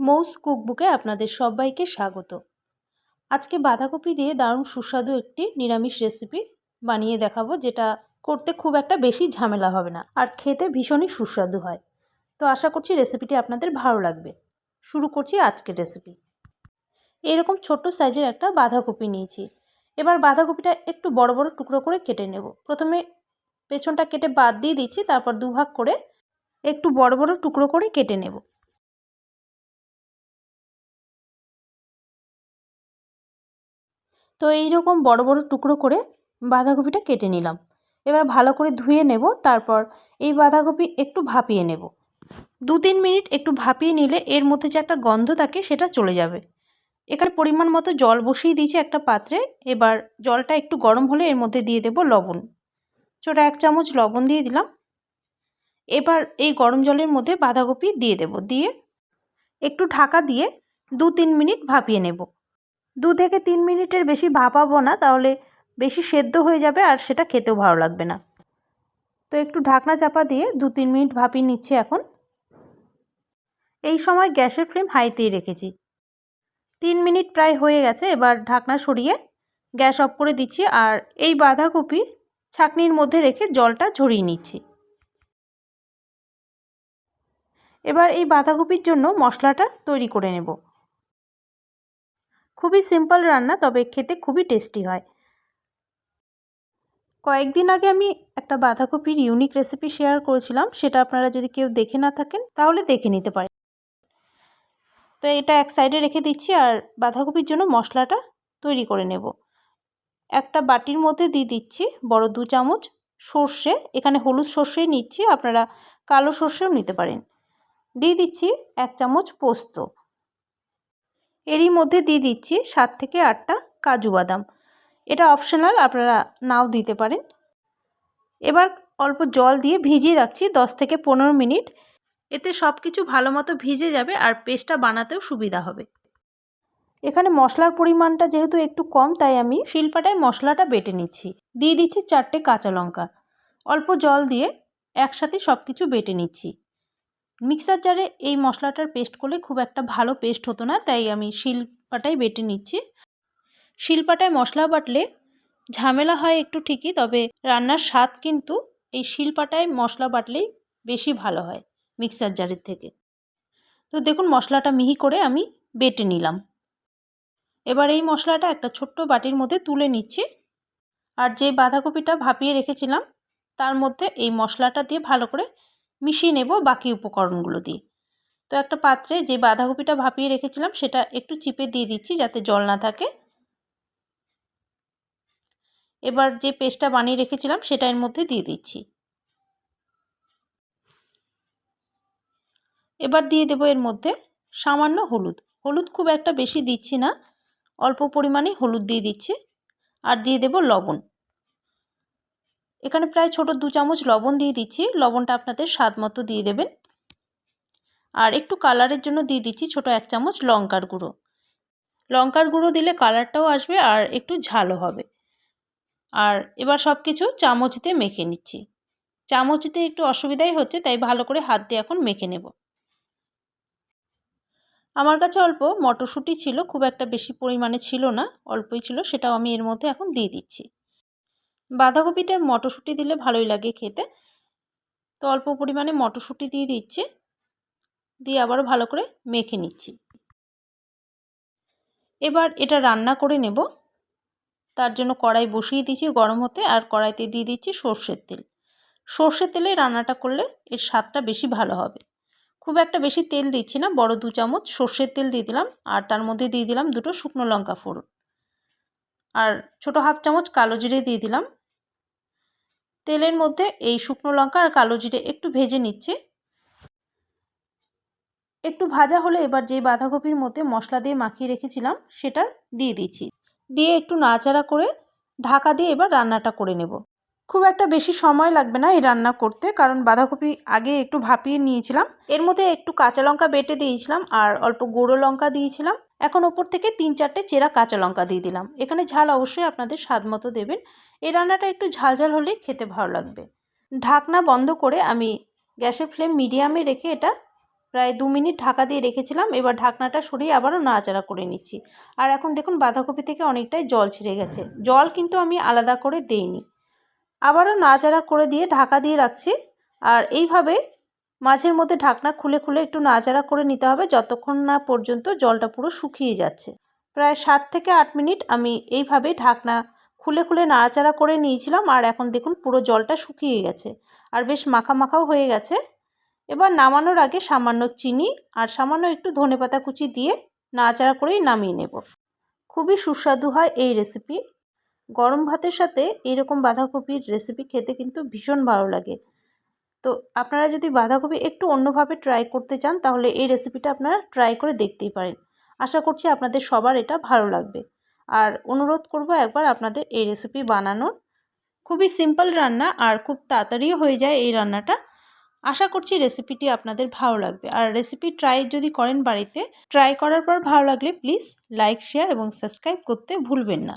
মৌস কুকবুকে আপনাদের সবাইকে স্বাগত। আজকে বাঁধাকপি দিয়ে দারুণ সুস্বাদু একটি নিরামিষ রেসিপি বানিয়ে দেখাবো, যেটা করতে খুব একটা বেশি ঝামেলা হবে না আর খেতে ভীষণই সুস্বাদু হয়। তো আশা করছি রেসিপিটি আপনাদের ভালো লাগবে। শুরু করছি আজকের রেসিপি এরকম ছোট্ট সাইজের একটা বাঁধাকপি নিয়েছি। এবার বাঁধাকপিটা একটু বড় বড় টুকরো করে কেটে নেব। প্রথমে পেছনটা কেটে বাদ দিয়ে দিচ্ছি, তারপর দুভাগ করে একটু বড় বড় টুকরো করে কেটে নেব। তো এই রকম বড় বড় টুকরো করে বাঁধাকপিটা কেটে নিলাম। এবার ভালো করে ধুয়ে নেব, তারপর এই বাঁধাকপি একটু ভাপিয়ে নেব। দু তিন মিনিট একটু ভাপিয়ে নিলে এর মধ্যে যে একটা গন্ধ থাকে সেটা চলে যাবে। এখানে পরিমাণ মতো জল বসিয়ে দিয়েছি একটা পাত্রে। এবার জলটা একটু গরম হলে এর মধ্যে দিয়ে দেব লবণ। ছোটো এক চামচ লবণ দিয়ে দিলাম। এবার এই গরম জলের মধ্যে বাঁধাকপি দিয়ে দেব। দিয়ে একটু ঢাকা দিয়ে দু তিন মিনিট ভাপিয়ে নেব। দু থেকে তিন মিনিটের বেশি ভাপাবো না, তাহলে বেশি সেদ্ধ হয়ে যাবে আর সেটা খেতেও ভালো লাগবে না। তো একটু ঢাকনা চাপা দিয়ে দু তিন মিনিট ভাপিয়ে নিচ্ছি এখন। এই সময় গ্যাসের ফ্লেম হাইতেই রেখেছি। তিন মিনিট প্রায় হয়ে গেছে, এবার ঢাকনা সরিয়ে গ্যাস অফ করে দিচ্ছি আর এই বাঁধাকপি ছাকনির মধ্যে রেখে জলটা ঝরিয়ে নিচ্ছি। এবার এই বাঁধাকপির জন্য মশলাটা তৈরি করে নেব। খুবই সিম্পল রান্না, তবে খেতে খুবই টেস্টি হয়। কয়েকদিন আগে আমি একটা বাঁধাকপির ইউনিক রেসিপি শেয়ার করেছিলাম, সেটা আপনারা যদি কেউ দেখে না থাকেন, তাহলে দেখে নিতে পারেন। তো এটা এক সাইডে রেখে দিচ্ছি, আর বাঁধাকপির জন্য মশলাটা তৈরি করে নেব। একটা বাটির মধ্যে দিয়ে দিচ্ছি বড় দু চামচ সর্ষে, এখানে হলুদ সর্ষেই নিচ্ছি, আপনারা কালো সর্ষেও নিতে পারেন। দিয়ে দিচ্ছি এক চামচ পোস্ত। এরই মধ্যে দিয়ে দিচ্ছি সাত থেকে আটটা কাজু বাদাম। এটা অপশনাল আপনারা নাও দিতে পারেন। এবার অল্প জল দিয়ে ভিজিয়ে রাখছি দশ থেকে পনেরো মিনিট। এতে সব কিছু ভালো মতো ভিজে যাবে আর পেস্টটা বানাতেও সুবিধা হবে। এখানে মশলার পরিমাণটা যেহেতু একটু কম, তাই আমি শিল্পাটায় মশলাটা বেটে নিচ্ছি। দিয়ে দিচ্ছি চারটে কাঁচা লঙ্কা। অল্প জল দিয়ে একসাথে সব কিছু বেটে নিচ্ছি। মিক্সার জারে এই মশলাটার পেস্ট করলে খুব একটা ভালো পেস্ট হতো না, তাই আমি শিলপাটায় বেটে নিচ্ছি। শিলপাটায় মশলা বাটলে ঝামেলা হয় একটু ঠিকই, তবে রান্নার স্বাদ কিন্তু এই শিলপাটায় মশলা বাটলেই বেশি ভালো হয় মিক্সার জারের থেকে। তো দেখুন মশলাটা মিহি করে আমি বেটে নিলাম। এবার এই মশলাটা একটা ছোট্ট বাটির মধ্যে তুলে নিচ্ছি। আর যে বাঁধাকপিটা ভাপিয়ে রেখেছিলাম, তার মধ্যে এই মশলাটা দিয়ে ভালো করে মিশিয়ে নেব বাকি উপকরণগুলো দিয়ে। তো একটা পাত্রে যে বাঁধাকপিটা ভাপিয়ে রেখেছিলাম, সেটা একটু চিপে দিয়ে দিচ্ছি যাতে জল না থাকে। এবার যে পেস্টটা বানিয়ে রেখেছিলাম, সেটা এর মধ্যে দিয়ে দিচ্ছি। এবার দিয়ে দেবো এর মধ্যে সামান্য হলুদ। হলুদ খুব একটা বেশি দিচ্ছি না, অল্প পরিমাণে হলুদ দিয়ে দিচ্ছি। আর দিয়ে দেব লবণ। এখানে প্রায় ছোট দু চামচ লবণ দিয়ে দিচ্ছি। লবণটা আপনাদের স্বাদ মতো দিয়ে দেবেন। আর একটু কালারের জন্য দিয়ে দিচ্ছি ছোট এক চামচ লঙ্কার গুঁড়ো। লঙ্কার গুঁড়ো দিলে কালারটাও আসবে আর একটু ঝালও হবে। আর এবার সব কিছু চামচ দিয়ে মেখে নিচ্ছি। চামচতে একটু অসুবিধাই হচ্ছে, তাই ভালো করে হাত দিয়ে এখন মেখে নেব। আমার কাছে অল্প মটরশুঁটি ছিল, খুব একটা বেশি পরিমাণে ছিল না, অল্পই ছিল, সেটাও আমি এর মধ্যে এখন দিয়ে দিচ্ছি। বাঁধাকপিটা মটরশুঁটি দিলে ভালোই লাগে খেতে। তো অল্প পরিমাণে মটরশুঁটি দিয়ে দিচ্ছি। দিয়ে আবার ভালো করে মেখে নিচ্ছি। এবার এটা রান্না করে নেব। তার জন্য কড়াই বসিয়ে দিচ্ছি গরম হতে আর কড়াইতে দিয়ে দিচ্ছি সর্ষের তেল। সর্ষের তেলে রান্নাটা করলে এর স্বাদটা বেশি ভালো হবে। খুব একটা বেশি তেল দিচ্ছি না, বড় দু চামচ সর্ষের তেল দিয়ে দিলাম আর তার মধ্যে দিয়ে দিলাম দুটো শুকনো লঙ্কা ফোড়ন। আর ছোটো হাফ চামচ কালো জিরে দিয়ে দিলাম। তেলের মধ্যে এই শুকনো লঙ্কা আর কালো জিরে একটু ভেজে নিচ্ছে। একটু ভাজা হলে এবার যে বাঁধাকপির মধ্যে মশলা দিয়ে মাখিয়ে রেখেছিলাম, সেটা দিয়ে দিচ্ছি। দিয়ে একটু নাড়াচাড়া করে ঢাকা দিয়ে এবার রান্নাটা করে নেব। খুব একটা বেশি সময় লাগবে না এই রান্না করতে, কারণ বাঁধাকপি আগে একটু ভাপিয়ে নিয়েছিলাম। এর মধ্যে একটু কাঁচা লঙ্কা বেটে দিয়েছিলাম আর অল্প গুঁড়ো লঙ্কা দিয়েছিলাম। এখন ওপর থেকে তিন চারটে চেরা কাঁচা লঙ্কা দিয়ে দিলাম। এখানে ঝাল অবশ্যই আপনাদের স্বাদ মতো দেবেন। এই রান্নাটা একটু ঝাল ঝাল হলেই খেতে ভালো লাগবে। ঢাকনা বন্ধ করে আমি গ্যাসের ফ্লেম মিডিয়ামে রেখে এটা প্রায় দু মিনিট ঢাকা দিয়ে রেখেছিলাম। এবার ঢাকনাটা সরিয়ে আবারও নাড়াচাড়া করে নিচ্ছি। আর এখন দেখুন বাঁধাকপি থেকে অনেকটাই জল ছেড়ে গেছে। জল কিন্তু আমি আলাদা করে দেইনি। আবারও নাড়াচাড়া করে দিয়ে ঢাকা দিয়ে রাখছি। আর এইভাবে মাঝের মধ্যে ঢাকনা খুলে খুলে একটু নাড়াচাড়া করে নিতে হবে যতক্ষণ না পর্যন্ত জলটা পুরো শুকিয়ে যাচ্ছে। প্রায় সাত থেকে আট মিনিট আমি এইভাবে ঢাকনা খুলে খুলে নাড়াচাড়া করে নিয়েছিলাম আর এখন দেখুন পুরো জলটা শুকিয়ে গেছে আর বেশ মাখা মাখাও হয়ে গেছে। এবার নামানোর আগে সামান্য চিনি আর সামান্য একটু ধনেপাতা কুচি দিয়ে নাড়াচাড়া করেই নামিয়ে নেব। খুবই সুস্বাদু হয় এই রেসিপি গরম ভাতের সাথে এইরকম বাঁধাকপির রেসিপি খেতে কিন্তু ভীষণ ভালো লাগে। তো আপনারা যদি বাঁধাকপি একটু অন্যভাবে ট্রাই করতে চান, তাহলে এই রেসিপিটা আপনারা ট্রাই করে দেখতেই পারেন। আশা করছি আপনাদের সবার এটা ভালো লাগবে। আর অনুরোধ করব একবার আপনাদের এই রেসিপি বানানোর। খুবই সিম্পল রান্না আর খুব তাড়াতাড়িও হয়ে যায় এই রান্নাটা। আশা করছি রেসিপিটি আপনাদের ভালো লাগবে। আর রেসিপি ট্রাই যদি করেন বাড়িতে ট্রাই করার পর ভালো লাগলে প্লিজ লাইক শেয়ার এবং সাবস্ক্রাইব করতে ভুলবেন না।